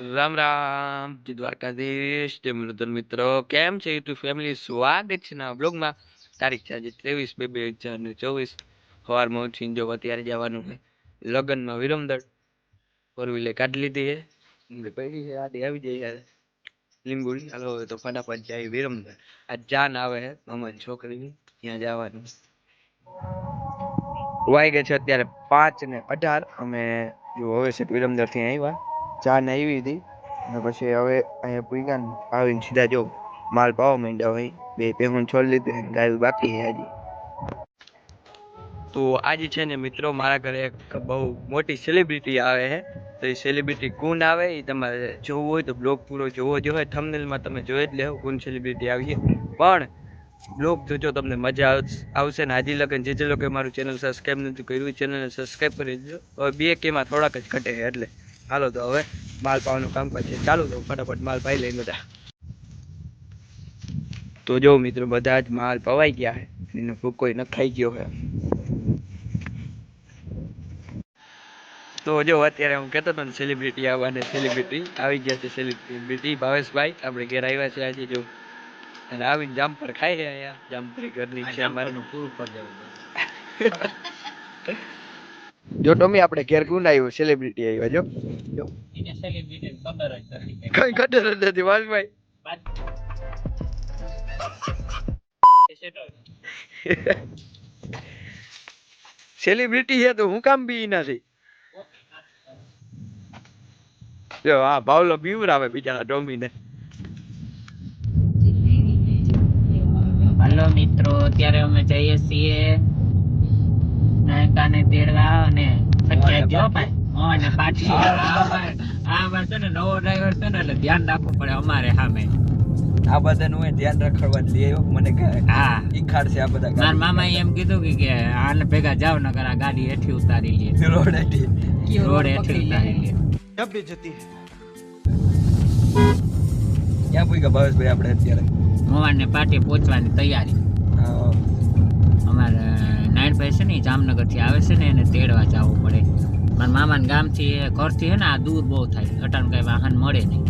રામ રામ, જય દ્વારકાધીશ, જય મુરલીધર મિત્રો. કેમ છે યુટ્યુબ ફેમિલી? સ્વાગત છે ના બ્લોગમાં. તારીખ છે આજે ત્રેવીસ બે બે હજાર ને ચોવીસ. સવારમાં ઉઠીને જો અત્યારે જવાનું છે લગ્નમાં વિરમદળ. ફોર વ્હીલર કાઢી લીધી છે. પડી છે આવી જાય યાર લીંબુડી હાલો હવે તો ફટાફટ જાય વિરમદળ. આ જાન આવે છે મમ્મી છોકરીની, ત્યાં જવાનું. વાઈ ગયા છે અત્યારે પાંચ ને અઢાર. અમે જો હવે છે વિરમદળથી આવ્યા. ચા ને આવી હતી. અને પછી હવે અહીંયા પૂગ્યા ને આવીને સીધા જો માલ પાવા માંડ્યા હોય. બે પેમેન્ટ છોડ લીધું ગાયું બાકી છે હજી. તો આજે છે ને મિત્રો મારા ઘરે એક બહુ મોટી સેલિબ્રિટી આવે છે. તો એ સેલિબ્રિટી કોણ આવે, એ તમારે જોવું હોય તો બ્લોગ પૂરો જોવો જ હોય. થમનેલમાં તમે જોઈ જ લેવો કોણ સેલિબ્રિટી આવી પણ બ્લોગ જોજો, તમને મજા આવ- આવશે ને હાજી લગન. જે જે લોકો મારું ચેનલ સબસ્ક્રાઈબ નથી કર્યું ચેનલને સબસ્ક્રાઈબ કરી દેજો. હવે બે કેમાં થોડાક જ ઘટે એટલે. હાલો તો હવે માલ પાવાનું કામ છે ચાલુ તો ફટાફટ માલ પાઈ લઈને બધા. તો જો મિત્રો બધા જ માલ પવાઈ ગયા છે. એનો ભૂકો નખાઈ ગયો છે. તો જો અત્યારે હું કહેતો હતો ને સેલિબ્રિટી આવવાને સેલિબ્રિટી આવી ગયા છે સેલિબ્રિટી ભાવેશભાઈ આપણે ઘેર આવ્યા છે આજે જો. અને આવીને જામફળ ખાઈ રહ્યા જામફળી ઘરની છે અમારે. જો ટોમી આપણે ઘેર કોણ આવ્યો સેલિબ્રિટી આવ્યા જો જો કઈ. ખબર જ નથી વાલભાઈ. સેલિબ્રિટી છે તો હું કામ બી નથી જો હા ભાવલો બીવરાવે બિચારા ટોમીને. હલો મિત્રો અત્યારે અમે જઈએ છીએ. નાયકાને તેડવા અને ભાઈ ને પાછી. આ ભાઈ- છે ને નવો ડ્રાઈવર છે ને એટલે ધ્યાન રાખવું પડે અમારે સામે. આ બધાનું હું ધ્યાન રાખવા લઈ આવ્યો. મને હા. ઈખાડ છે આ બધા મારા મામાએ એમ કીધું કે- કે આને ભેગા જાવ નકર આ ગાડી હેઠી ઉતારી લે. રોડ હેઠી. રોડ હેઠી ઉતારી લે. ક્યાં ભાવેશભાઈ આપણે અત્યારે? મોહન ને પાટી પહોંચવાની તૈયારી. અમારે નારાયણભાઈ છે ને જામનગરથી આવે છે ને એને તેડવા જવું પડે. મારા મામાના ગામથી એ ઘરથી છે ને આ દૂર બહુ થાય. અટાણ કઈ વાહન મળે નહીં.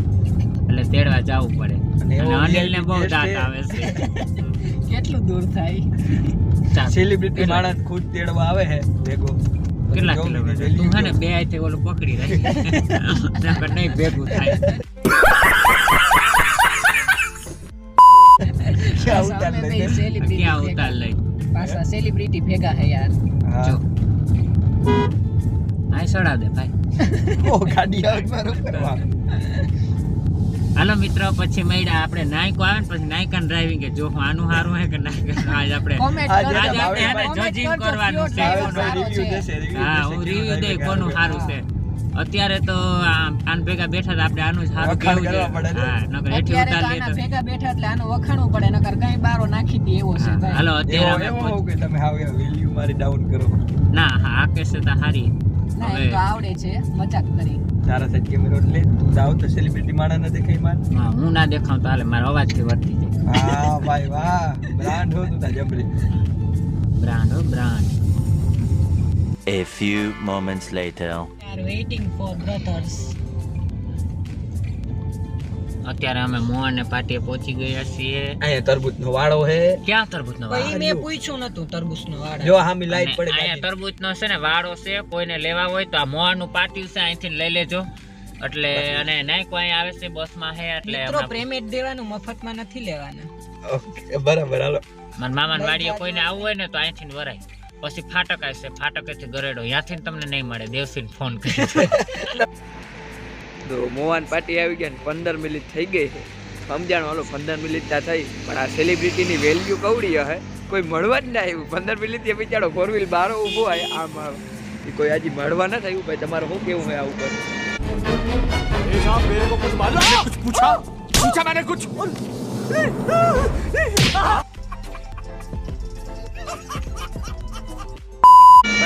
એટલે તેડવા જવું પડે. અને અનિલને બહુ દાંત આવે છે. કેટલું દૂર થાય? સેલિબ્રિટી માણસ ખુદ તેડવા આવે હે ભેગો. કેટલા કિલોમીટર તું હે ને. બે હાથે ઓલું પકડી રાખી. નકર નહીં ભેગું થાય. ક્યાં ઉતાર ક્યાં ઉતાર લઈ? પાછા સેલિબ્રિટી ભેગા હે યાર. જો. આય સડા દે ભાઈ. ઓ ગાડી આવ મારો કરવા હાલો મિત્રો પછી મળ્યા આપણે નાયકો આવે ને પછી નાયકા ડ્રાઇવિંગ જો હું આનું સારું હે કે નાયકા આજ આપણે આજે આપણે એને કરવાનું છે. હા હું રિવ્યુ દઈ કોનું સારું છે. અત્યારે તો આમ આન ભેગા બેઠા તો આપણે આનું સારું કેવું છે. હા નકર હેઠી ઉતાર લે તો. ભેગા બેઠા એટલે આનું વખાણવું પડે નકર કઈ બારો નાખી દે એવો છે ભાઈ. હાલો અત્યારે એવો હોવ કે તમે હાવ વેલ્યુ મારી ડાઉન કરો. ના હા આ કેસે તો હારી. ના એ તો આવડે છે મજાક કરી. તારા સાઈડ કેમેરો લે તું જાવ તો સેલિબ્રિટી માણા ન દેખાય માર હા, હું ના દેખાવ તો હાલે મારો અવાજથી વર્તી જાય હા ભાઈ વાહ બ્રાન્ડ હો તું તા જબરી. બ્રાન્ડ હો brand. A few moments later. are waiting for brothers. અત્યારે અમે મોહન ને પાટીએ પહોંચી ગયા છીએ. અહીંયા તરબૂચ નો વાળો હે ક્યાં તરબૂચ નો વાળો મેં પૂછ્યું નતું તરબૂચ નો જો હામી લાઈટ પડે અહીંયા તરબૂચ નો છે ને વાળો છે કોઈને લેવા હોય તો આ મોહનનું પાટિયું છે અહીંથી લઈ લેજો. એટલે અને નાયકો અહીંયા આવે છે બસમાં હે એટલે મિત્રો પ્રેમેટ દેવાનું મફતમાં નથી લેવાના. ઓકે બરાબર હાલો. મારા મામાની વાડીએ કોઈને આવવું હોય ને તો અહીંથી વરાય. પછી ફાટક આવશે ફાટકેથી ગરેડો ત્યાંથી તમને નહીં મળે દેવસિંહ ફોન કરી તો મોહન પાટી આવી ગયા ને પંદર મિનિટ થઈ ગઈ છે સમજાણ વાલો પંદર મિનિટ ત્યાં થઈ પણ આ સેલિબ્રિટીની વેલ્યુ કવડી હે કોઈ મળવા જ ના આવ્યું પંદર મિનિટ એ બિચારો ફોર વ્હીલ બારો ઊભો હોય આમ. કોઈ હજી મળવા ના થયું ભાઈ તમારે શું કેવું હોય આ ઉપર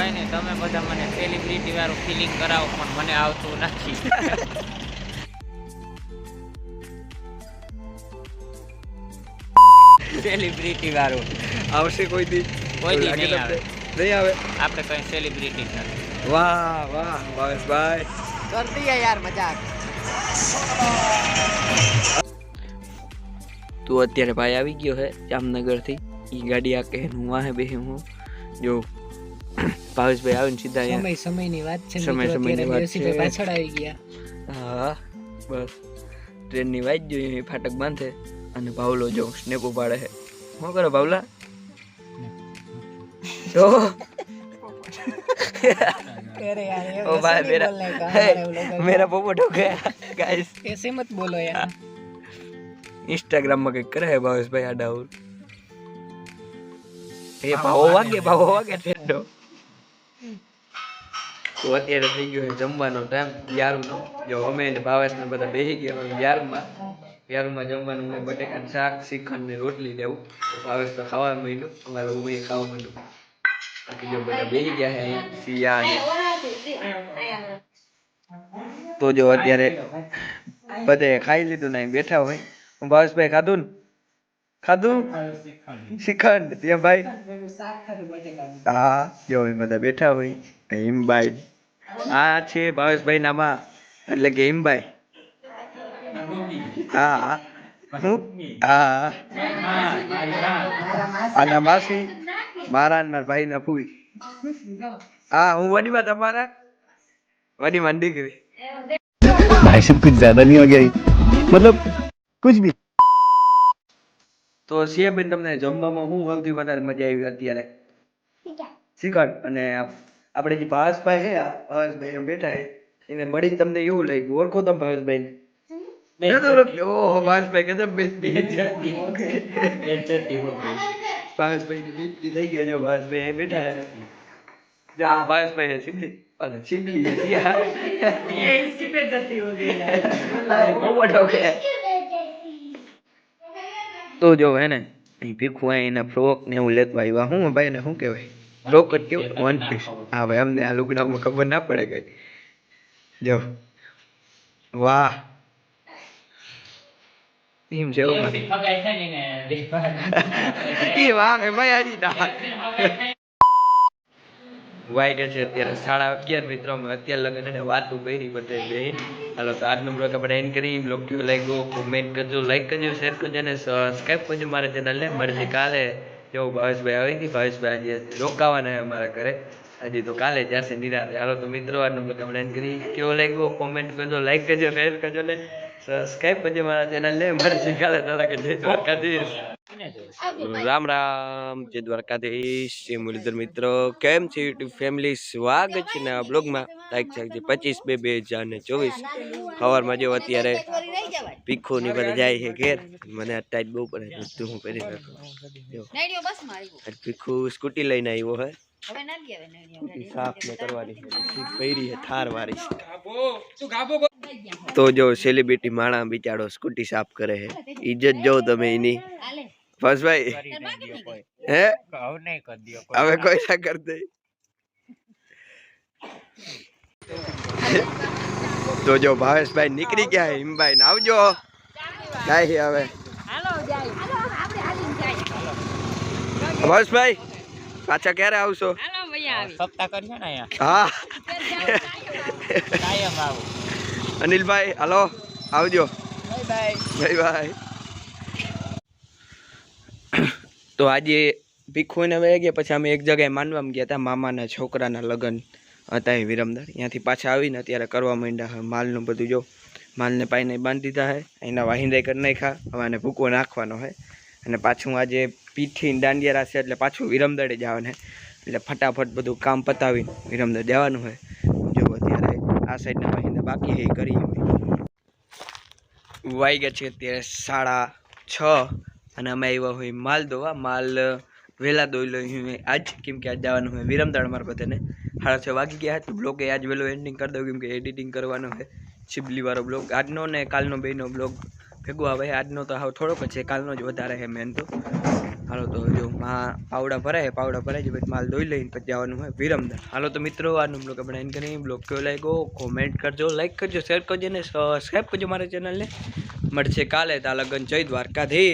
કઈ નહીં તમે બધા મને સેલિબ્રિટી વાળું ફિલિંગ કરાવો પણ મને આવતું નથી. સેલિબ્રિટી વાળું. આવશે કોઈ દી. કોઈ દી નહીં આવે. નહીં આવે? આપણે કઈ સેલિબ્રિટી સાથે વાહ વાહ ભાવેશભાઈ બાય કરતી યાર મજાક. તો અત્યારે ભાઈ આવી ગયો છે જામનગરથી. એ ગાડી આ કે હું વાહે બે હું. જો ભાવેશભાઈ આવીને સીધા અહીંયા સમય સમયની વાત છે સમય મિત્રો, સમયની અત્યારે વાત દેવસીભાઈ છે. પાછળ આવી ગયા હા બસ ટ્રેનની વાટ જોઈએ ફાટક બાંધે અને ભાવલો જો સ્નેપ ઉપાડે છે શું કરો ભાવલા જો अरे यार ये ओ वैसे भाई नहीं मेरा बोलने का हे, हमारे वो लोगों मेरा पोपट हो गया गाइस को। ऐसे मत बोलो यार इंस्टाग्राम में કંઈક કરે છે ભાવેશભાઈ આ ડાઉન એ ભાવો વાગે ભાવો વાગે ઠેડો તો અત્યારે થઈ ગયો જમવાનો ટાઈમ યારનો જો અમે ભાવેશ ને બધા બેસી ગયા હવે યારમાં. યારમાં જમવાનું મેં બટેકાનું શાક, શ્રીખંડ ને રોટલી લેવું ભાવેશ તો ખાવા માંડ્યું. અમારે હું ખાવા માંડ્યું. બાકી જો બધા બેસી ગયા છે અહીંયા તો જો અત્યારે બધે ખાઈ લીધું ને બેઠા હોય. હું ભાવેશભાઈ ખાધું ને? ખાધું? શ્રીખંડ. ત્યાં ભાઈ? હા, જો બધા બેઠા હોય હિમ હિમભાઈ આ છે ભાવેશભાઈ નામા એટલે કે હિમભાઈ હા હા હું હા આના માસી મારા ને મારા ભાઈ ના ફૂઈ હા હું વડીમાં તમારા વડીમાં દીકરી भाई साहब कुछ ज्यादा नहीं हो गया ये? मतलब कुछ भी તો સિયાબેન તમને જમવામાં શું સૌથી વધારે મજા આવી અત્યારે શ્રીખંડ અને આ- આપણે જે ભાવેશભાઈ છે આ ભાવેશભાઈ એમ બેઠા છે એને મળીને તમને એવું લાગ્યું. ઓળખો તમે ભાવેશભાઈ ઓહો ભાવેશભાઈ કે ભાવેશભાઈ થઈ ગયા જો ભાવેશભાઈ અહીં બેઠા છે. જો ભાવેશભાઈ સીધી. છે સિયા. બહુ મોટો છે. તો જો હે ને અહીં ભીખું અહીં એના ફ્રોક ને એવું લેતો આવ્યા. હું ભાઈ ને શું કહેવાય? ફ્રોક જ કેવું વન પીસ હા ભાઈ અમને આ લુગડામાં ખબર ના પડે કઈ. જો. વાહ. છે ને એ વાહ ભાઈ છે અત્યારે સાડા અગિયાર મિત્રો અત્યારે લગન અને વાતું કરી બધે બેન. હાલો તો આજનો બ્લોગ આપણે એન્ડ કરી બ્લોગ કેવો લાગ્યો કોમેન્ટ કરજો લાઈક કરજો શેર કરજો અને સબસ્ક્રાઈબ કરજો મારા ચેનલને મળશે કાલે. જો ભાવેશભાઈ આવી હતી ભાવેશભાઈ આજે રોકાવાના અમારા ઘરે. હજી તો કાલે જશે નિરાતે. હાલો તો મિત્રો, આજનો આપણે એન્ડ કરી કેવો લાગ્યો? કોમેન્ટ કરજો લાઈક કરજો શેર કરજો ને સબસ્ક્રાઈબ કરજો મારા ચેનલને મળશે કાલે તારા કે જય દ્વારકાધીશ. રામ રામ, જય દ્વારકાધીશ. જય મુરલીધર મિત્રો. કેમ છે યુટ્યુબ ફેમિલી સ્વાગત છે આ બ્લોગમાં તારીખ છે પચીસ બે બે હજાર ને ચોવીસ. સવારમાં જો અત્યારે પીખો ની બધા જાય છે ઘેર. મને આ ટાઈટ બહુ પડે તું હું પહેરી નાખું. આવ્યો. સ્કૂટી લઈને આવ્યો હે. સાફ ને કરવાની પહેરી છે થાર વાળી તો જો સેલિબ્રિટી માણા બિચારો સ્કૂટી સાફ કરે છે. ઇજ્જત જો તમે એની. ફસભાઈ. હે? હવે કરી દો કોઈ. ના કરતે તો જો ભાવેશભાઈ નીકળી ગયા હિમભાઈ ને આવજો. જાય હવે. ભાવેશભાઈ પાછા ક્યારે આવશો? સપ્તાહ કરશે ને અહીંયા. હા. અનિલભાઈ હાલો આવજો. ભાઈ બાય બાય તો આજે ભીખુને વહી ગયા પછી અમે એક જગ્યાએ માનવામાં ગયા હતા મામાના છોકરાના લગ્ન. હતા એ વિરમદાર. ત્યાંથી પાછા આવીને અત્યારે કરવા માંડ્યા હવે માલનું બધું. જો માલને પાઈને બાંધી દીધા હે, એના વાહિંદાઈ કરી નાખ્યા, હવે આને ભૂકો નાખવાનો હોય અને પાછું આજે પીઠી દાંડિયા રાશે, એટલે પાછું વિરમદાડે જવાનું હે. એટલે ફટાફટ બધું કામ પતાવીને વિરમદાર જવાનું હોય જો અત્યારે આ સાઈડના વાહિંદા બાકી એ કરી વાઈ ગયા છે અત્યારે સાડા છ, અને અમે આવ્યા હોય માલ દોવા માલ વહેલા દોઈ લઈ આજ, કેમ કે આજ જવાનું હોય વિરમદાડ મારા બધાને. સાડા છ, વાગી ગયા તો એ આજ વહેલો એન્ડિંગ કરી દઉં કેમ કે એડિટિંગ કરવાનો છે છીબલી વાળો બ્લોગ આજનો ને કાલનો બેનો બ્લોગ ભેગો આવે આજનો તો હાવ થોડોક જ છે, કાલનો જ વધારે છે મેન તો. હાલો તો જો, માં પાવડા ભરાય પાવડા ભરાય છે માલ ધોઈ લઈને પછી જવાનું હોય વિરમદાર. હાલો તો મિત્રો, આજનો બ્લોગ આપણે એન્ડ કરીએ. બ્લોગ કેવો લાગ્યો? કોમેન્ટ કરજો લાઈક કરજો શેર કરજો ને સબસ્ક્રાઈબ કરજો મારા ચેનલને મળશે કાલે તા લગન જય દ્વારકાધીશ.